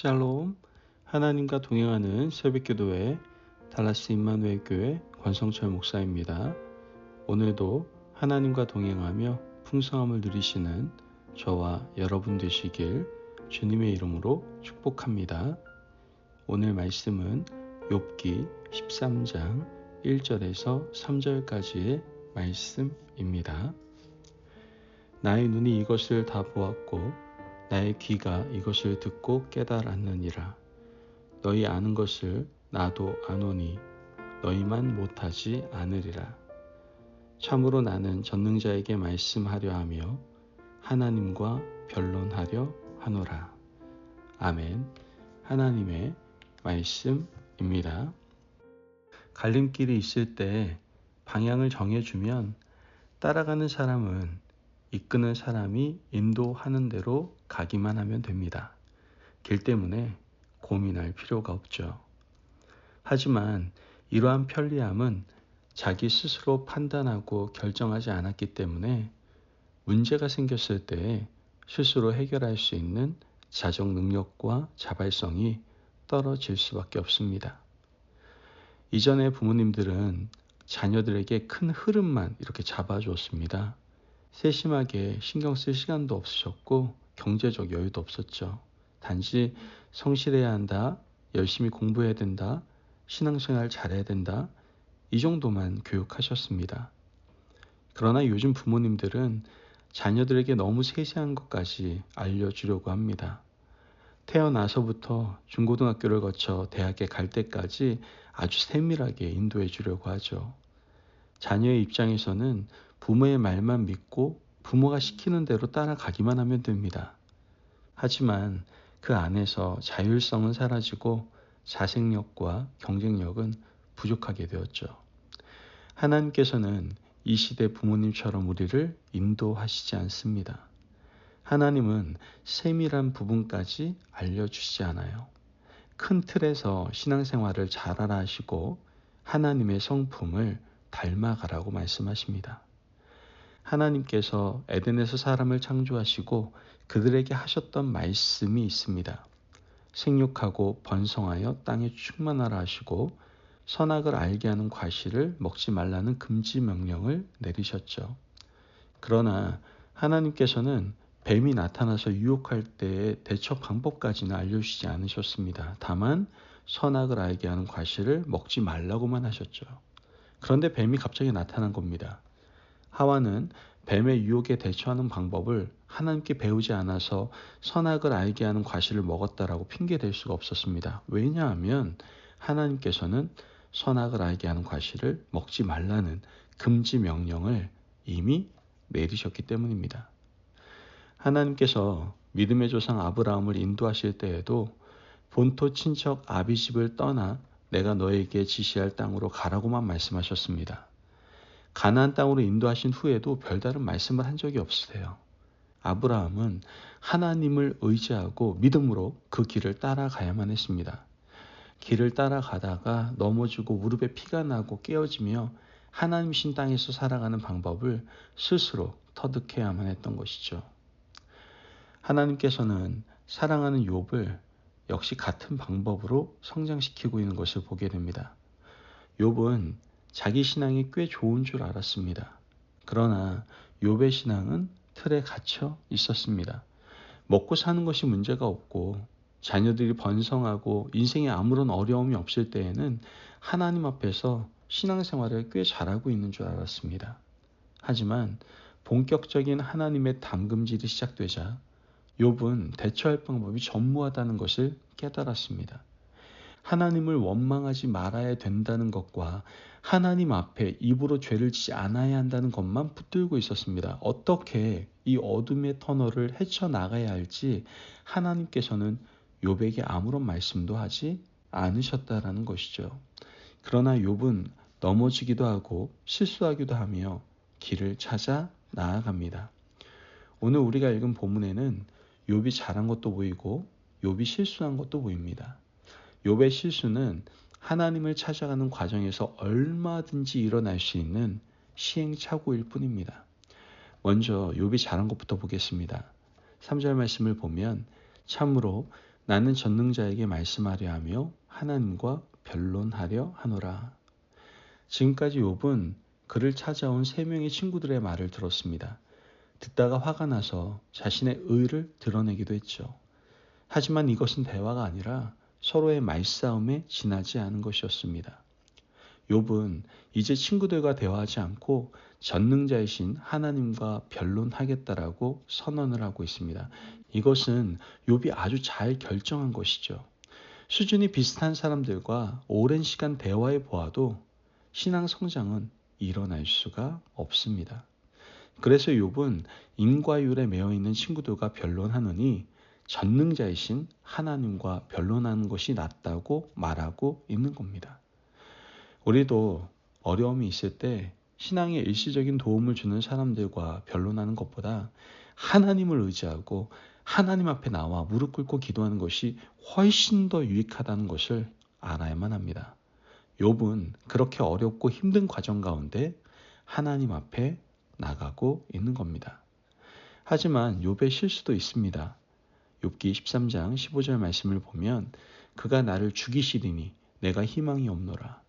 샬롬 하나님과 동행하는 새벽기도회 달라스 임마누엘 교회 권성철 목사입니다. 오늘도 하나님과 동행하며 풍성함을 누리시는 저와 여러분 되시길 주님의 이름으로 축복합니다. 오늘 말씀은 욥기 13장 1절에서 3절까지의 말씀입니다. 나의 눈이 이것을 다 보았고 나의 귀가 이것을 듣고 깨달았느니라. 너희 아는 것을 나도 아노니 너희만 못하지 않으리라. 참으로 나는 전능자에게 말씀하려 하며 하나님과 변론하려 하노라. 아멘. 하나님의 말씀입니다. 갈림길이 있을 때 방향을 정해주면 따라가는 사람은 이끄는 사람이 인도하는 대로 가기만 하면 됩니다. 길 때문에 고민할 필요가 없죠. 하지만 이러한 편리함은 자기 스스로 판단하고 결정하지 않았기 때문에 문제가 생겼을 때 스스로 해결할 수 있는 자정 능력과 자발성이 떨어질 수밖에 없습니다. 이전에 부모님들은 자녀들에게 큰 흐름만 이렇게 잡아주었습니다. 세심하게 신경 쓸 시간도 없으셨고 경제적 여유도 없었죠. 단지 성실해야 한다, 열심히 공부해야 된다, 신앙생활 잘해야 된다, 이 정도만 교육하셨습니다. 그러나 요즘 부모님들은 자녀들에게 너무 세세한 것까지 알려주려고 합니다. 태어나서부터 중고등학교를 거쳐 대학에 갈 때까지 아주 세밀하게 인도해 주려고 하죠. 자녀의 입장에서는 부모의 말만 믿고 부모가 시키는 대로 따라가기만 하면 됩니다. 하지만 그 안에서 자율성은 사라지고 자생력과 경쟁력은 부족하게 되었죠. 하나님께서는 이 시대 부모님처럼 우리를 인도하시지 않습니다. 하나님은 세밀한 부분까지 알려주시지 않아요. 큰 틀에서 신앙생활을 잘하라 하시고 하나님의 성품을 닮아가라고 말씀하십니다. 하나님께서 에덴에서 사람을 창조하시고 그들에게 하셨던 말씀이 있습니다. 생육하고 번성하여 땅에 충만하라 하시고 선악을 알게 하는 과실을 먹지 말라는 금지 명령을 내리셨죠. 그러나 하나님께서는 뱀이 나타나서 유혹할 때의 대처 방법까지는 알려주시지 않으셨습니다. 다만 선악을 알게 하는 과실을 먹지 말라고만 하셨죠. 그런데 뱀이 갑자기 나타난 겁니다. 하와는 뱀의 유혹에 대처하는 방법을 하나님께 배우지 않아서 선악을 알게 하는 과실을 먹었다라고 핑계댈 수가 없었습니다. 왜냐하면 하나님께서는 선악을 알게 하는 과실을 먹지 말라는 금지 명령을 이미 내리셨기 때문입니다. 하나님께서 믿음의 조상 아브라함을 인도하실 때에도 본토 친척 아비집을 떠나 내가 너에게 지시할 땅으로 가라고만 말씀하셨습니다. 가나안 땅으로 인도하신 후에도 별다른 말씀을 한 적이 없으세요. 아브라함은 하나님을 의지하고 믿음으로 그 길을 따라가야만 했습니다. 길을 따라가다가 넘어지고 무릎에 피가 나고 깨어지며 하나님신 땅에서 살아가는 방법을 스스로 터득해야만 했던 것이죠. 하나님께서는 사랑하는 욥을 역시 같은 방법으로 성장시키고 있는 것을 보게 됩니다. 욥은 자기 신앙이 꽤 좋은 줄 알았습니다. 그러나 욥의 신앙은 틀에 갇혀 있었습니다. 먹고 사는 것이 문제가 없고 자녀들이 번성하고 인생에 아무런 어려움이 없을 때에는 하나님 앞에서 신앙생활을 꽤 잘하고 있는 줄 알았습니다. 하지만 본격적인 하나님의 담금질이 시작되자 욥은 대처할 방법이 전무하다는 것을 깨달았습니다. 하나님을 원망하지 말아야 된다는 것과 하나님 앞에 입으로 죄를 지지 않아야 한다는 것만 붙들고 있었습니다. 어떻게 이 어둠의 터널을 헤쳐나가야 할지 하나님께서는 욥에게 아무런 말씀도 하지 않으셨다라는 것이죠. 그러나 욥은 넘어지기도 하고 실수하기도 하며 길을 찾아 나아갑니다. 오늘 우리가 읽은 본문에는 욥이 잘한 것도 보이고 욥이 실수한 것도 보입니다. 욥의 실수는 하나님을 찾아가는 과정에서 얼마든지 일어날 수 있는 시행착오일 뿐입니다. 먼저 욥이 잘한 것부터 보겠습니다. 3절 말씀을 보면 참으로 나는 전능자에게 말씀하려 하며 하나님과 변론하려 하노라. 지금까지 욥은 그를 찾아온 세 명의 친구들의 말을 들었습니다. 듣다가 화가 나서 자신의 의를 드러내기도 했죠. 하지만 이것은 대화가 아니라 서로의 말싸움에 지나지 않은 것이었습니다. 욥은 이제 친구들과 대화하지 않고 전능자이신 하나님과 변론하겠다라고 선언을 하고 있습니다. 이것은 욥이 아주 잘 결정한 것이죠. 수준이 비슷한 사람들과 오랜 시간 대화해 보아도 신앙 성장은 일어날 수가 없습니다. 그래서 욥은 인과율에 매여 있는 친구들과 변론하느니 전능자이신 하나님과 변론하는 것이 낫다고 말하고 있는 겁니다. 우리도 어려움이 있을 때 신앙에 일시적인 도움을 주는 사람들과 변론하는 것보다 하나님을 의지하고 하나님 앞에 나와 무릎 꿇고 기도하는 것이 훨씬 더 유익하다는 것을 알아야만 합니다. 욥은 그렇게 어렵고 힘든 과정 가운데 하나님 앞에 나가고 있는 겁니다. 하지만 욥의 실수도 있습니다. 욥기 13장 15절 말씀을 보면 그가 나를 죽이시리니 내가 희망이 없노라.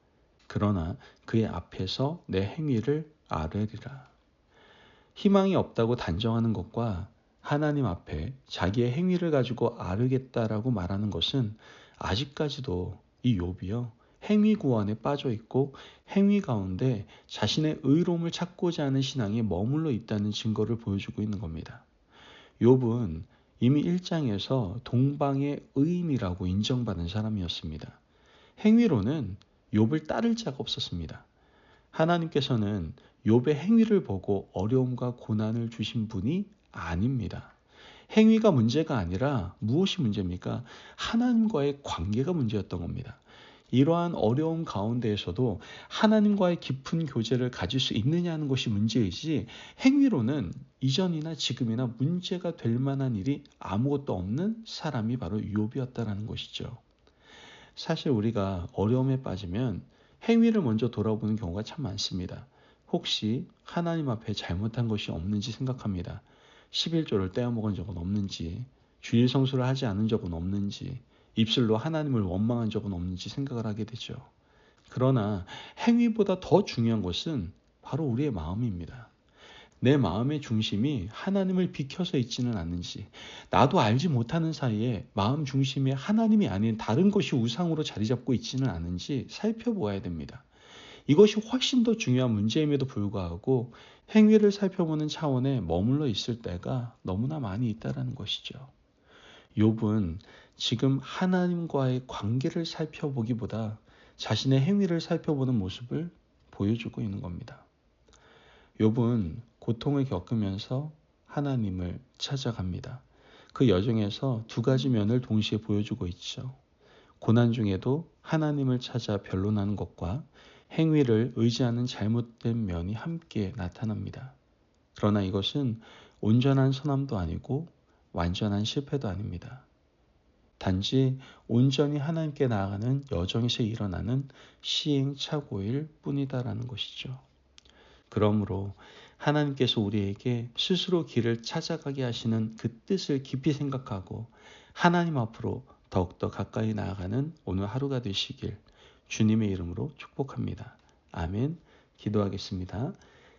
그러나 그의 앞에서 내 행위를 아뢰리라. 희망이 없다고 단정하는 것과 하나님 앞에 자기의 행위를 가지고 아르겠다라고 말하는 것은 아직까지도 이 욥이요 행위 구원에 빠져 있고 행위 가운데 자신의 의로움을 찾고자 하는 신앙에 머물러 있다는 증거를 보여주고 있는 겁니다. 욥은 이미 1장에서 동방의 의인이라고 인정받은 사람이었습니다. 행위로는 욥을 따를 자가 없었습니다. 하나님께서는 욥의 행위를 보고 어려움과 고난을 주신 분이 아닙니다. 행위가 문제가 아니라 무엇이 문제입니까? 하나님과의 관계가 문제였던 겁니다. 이러한 어려움 가운데에서도 하나님과의 깊은 교제를 가질 수 있느냐는 것이 문제이지 행위로는 이전이나 지금이나 문제가 될 만한 일이 아무것도 없는 사람이 바로 욥이었다라는 것이죠. 사실 우리가 어려움에 빠지면 행위를 먼저 돌아보는 경우가 참 많습니다. 혹시 하나님 앞에 잘못한 것이 없는지 생각합니다. 11조를 떼어먹은 적은 없는지, 주일 성수를 하지 않은 적은 없는지, 입술로 하나님을 원망한 적은 없는지 생각을 하게 되죠. 그러나 행위보다 더 중요한 것은 바로 우리의 마음입니다. 내 마음의 중심이 하나님을 비켜서 있지는 않는지, 나도 알지 못하는 사이에 마음 중심에 하나님이 아닌 다른 것이 우상으로 자리 잡고 있지는 않은지 살펴보아야 됩니다. 이것이 훨씬 더 중요한 문제임에도 불구하고 행위를 살펴보는 차원에 머물러 있을 때가 너무나 많이 있다라는 것이죠. 욥은 지금 하나님과의 관계를 살펴보기보다 자신의 행위를 살펴보는 모습을 보여주고 있는 겁니다. 욥은 고통을 겪으면서 하나님을 찾아갑니다. 그 여정에서 두 가지 면을 동시에 보여주고 있죠. 고난 중에도 하나님을 찾아 변론하는 것과 행위를 의지하는 잘못된 면이 함께 나타납니다. 그러나 이것은 온전한 선함도 아니고 완전한 실패도 아닙니다. 단지 온전히 하나님께 나아가는 여정에서 일어나는 시행착오일 뿐이다라는 것이죠. 그러므로 하나님께서 우리에게 스스로 길을 찾아가게 하시는 그 뜻을 깊이 생각하고 하나님 앞으로 더욱더 가까이 나아가는 오늘 하루가 되시길 주님의 이름으로 축복합니다. 아멘. 기도하겠습니다.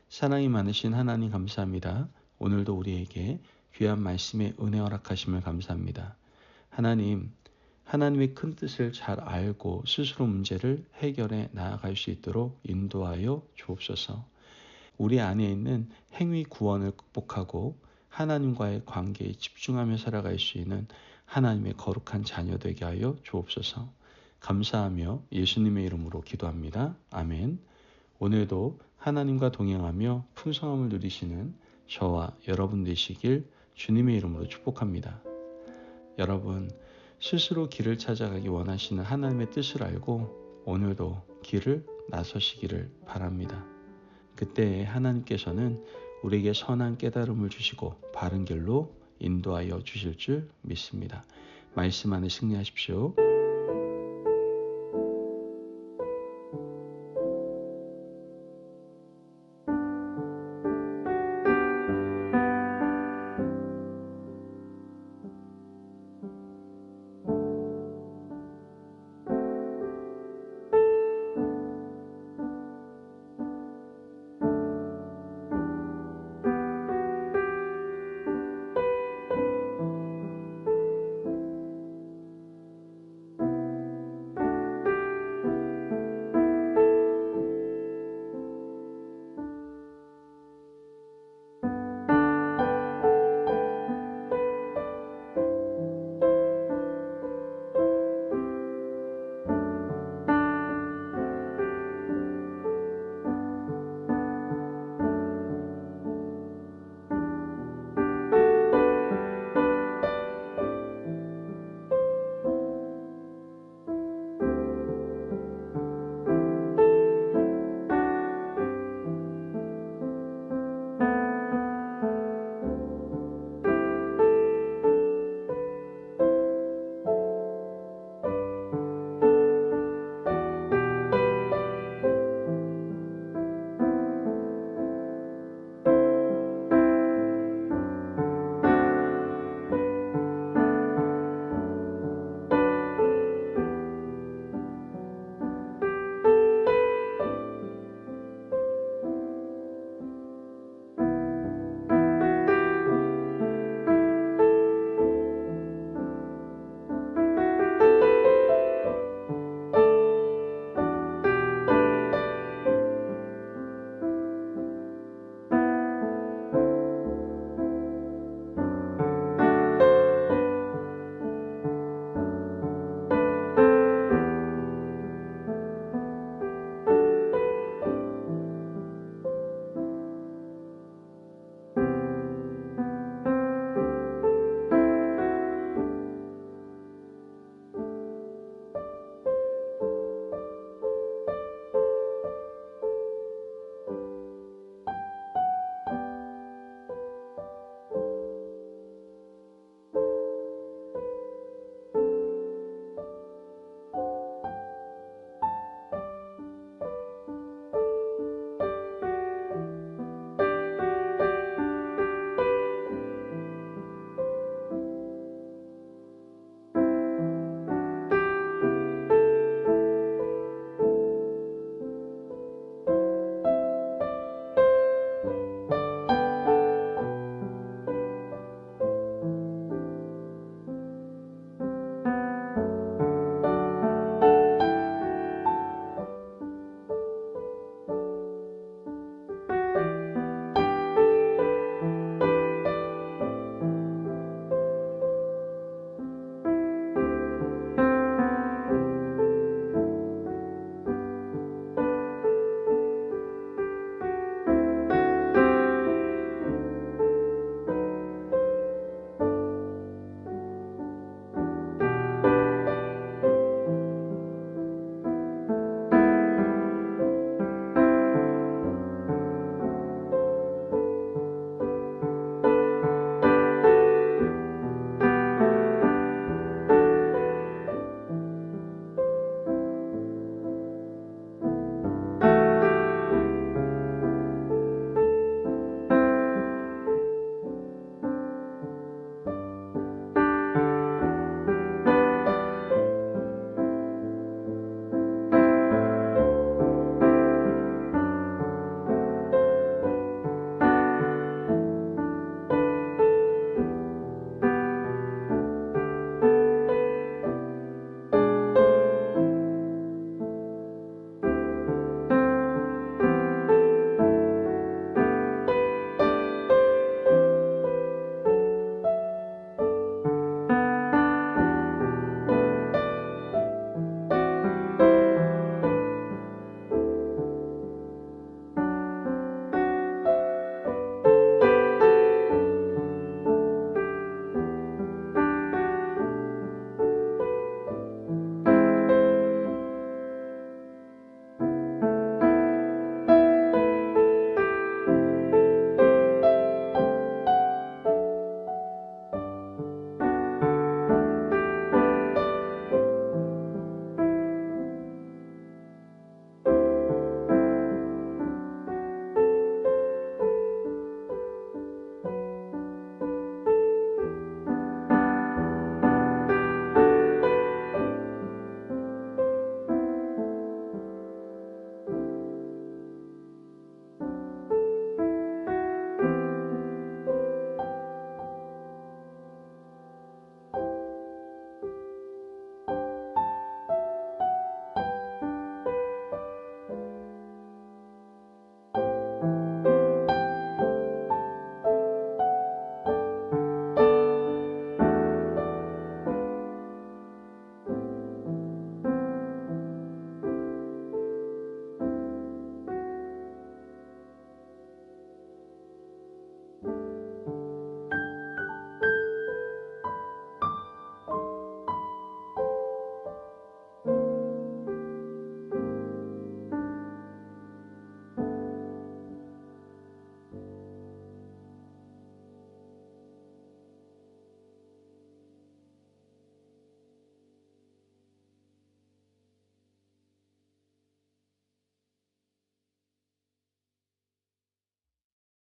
사랑이 많으신 하나님 감사합니다. 오늘도 우리에게 귀한 말씀에 은혜 허락하심을 감사합니다. 하나님, 하나님의 큰 뜻을 잘 알고 스스로 문제를 해결해 나아갈 수 있도록 인도하여 주옵소서. 우리 안에 있는 행위 구원을 극복하고 하나님과의 관계에 집중하며 살아갈 수 있는 하나님의 거룩한 자녀 되게 하여 주옵소서. 감사하며 예수님의 이름으로 기도합니다. 아멘. 오늘도 하나님과 동행하며 풍성함을 누리시는 저와 여러분 되시길 주님의 이름으로 축복합니다. 여러분, 스스로 길을 찾아가기 원하시는 하나님의 뜻을 알고 오늘도 길을 나서시기를 바랍니다. 그때 하나님께서는 우리에게 선한 깨달음을 주시고 바른 길로 인도하여 주실 줄 믿습니다. 말씀 안에 승리하십시오.